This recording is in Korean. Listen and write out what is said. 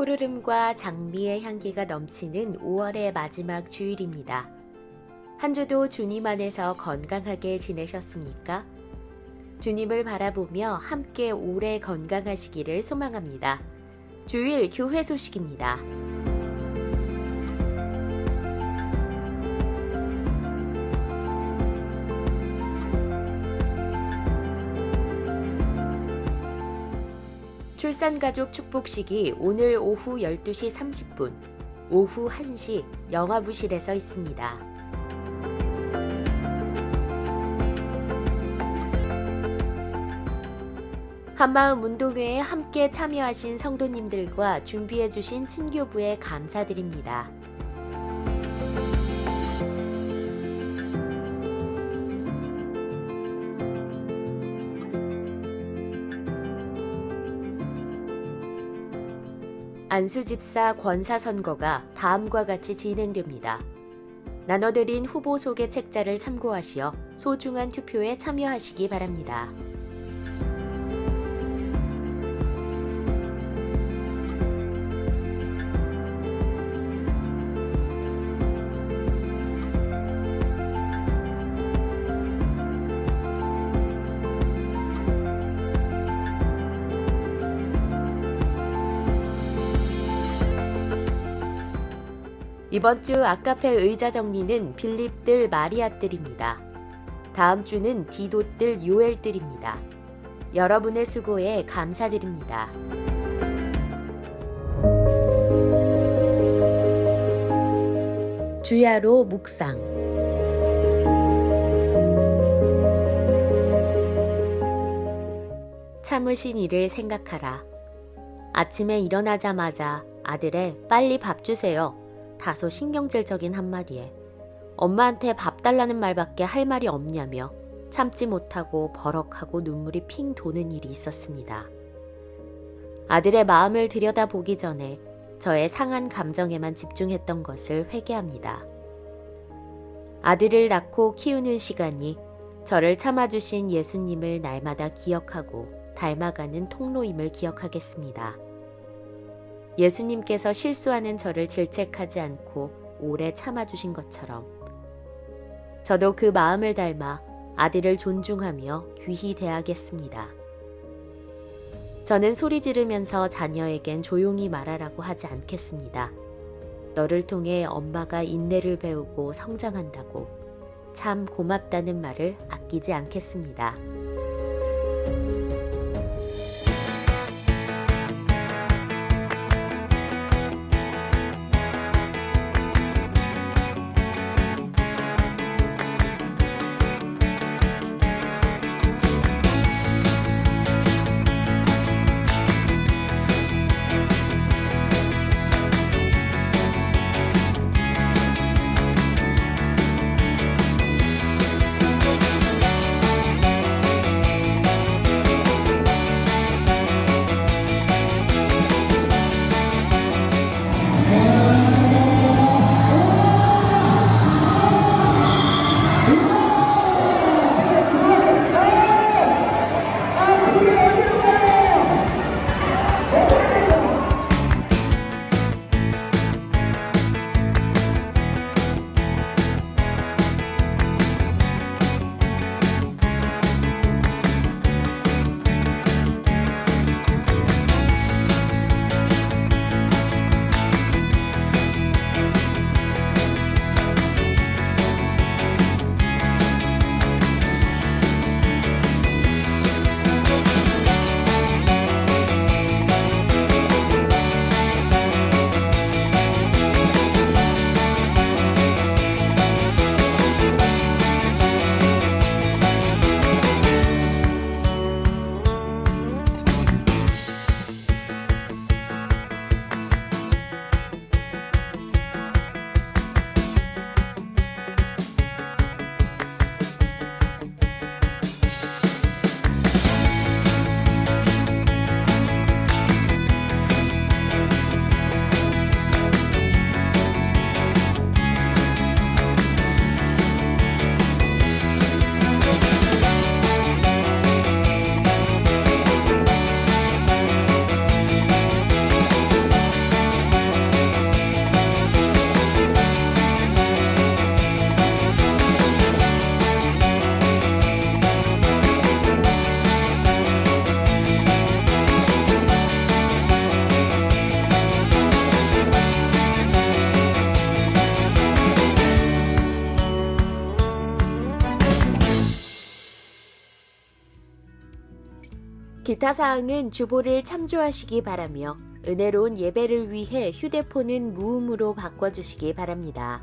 푸르름과 장미의 향기가 넘치는 5월의 마지막 주일입니다. 한 주도 주님 안에서 건강하게 지내셨습니까? 주님을 바라보며 함께 오래 건강하시기를 소망합니다. 주일 교회 소식입니다. 출산가족 축복식이 오늘 오후 12시 30분, 오후 1시 영화부실에서 있습니다. 한마음 운동회에 함께 참여하신 성도님들과 준비해주신 친교부에 감사드립니다. 안수 집사 권사 선거가 다음과 같이 진행됩니다. 나눠드린 후보 소개 책자를 참고하시어 소중한 투표에 참여하시기 바랍니다. 이번 주 아카페 의자 정리는 빌립들 마리아들입니다. 다음 주는 디도들 요엘들입니다. 여러분의 수고에 감사드립니다. 주야로 묵상 참으신 이를 생각하라. 아침에 일어나자마자 아들의 빨리 밥 주세요. 다소 신경질적인 한마디에 엄마한테 밥 달라는 말밖에 할 말이 없냐며 참지 못하고 버럭하고 눈물이 핑 도는 일이 있었습니다. 아들의 마음을 들여다보기 전에 저의 상한 감정에만 집중했던 것을 회개합니다. 아들을 낳고 키우는 시간이 저를 참아주신 예수님을 날마다 기억하고 닮아가는 통로임을 기억하겠습니다. 예수님께서 실수하는 저를 질책하지 않고 오래 참아주신 것처럼 저도 그 마음을 닮아 아들을 존중하며 귀히 대하겠습니다. 저는 소리 지르면서 자녀에겐 조용히 말하라고 하지 않겠습니다. 너를 통해 엄마가 인내를 배우고 성장한다고 참 고맙다는 말을 아끼지 않겠습니다. 기타 사항은 주보를 참조하시기 바라며 은혜로운 예배를 위해 휴대폰은 무음으로 바꿔주시기 바랍니다.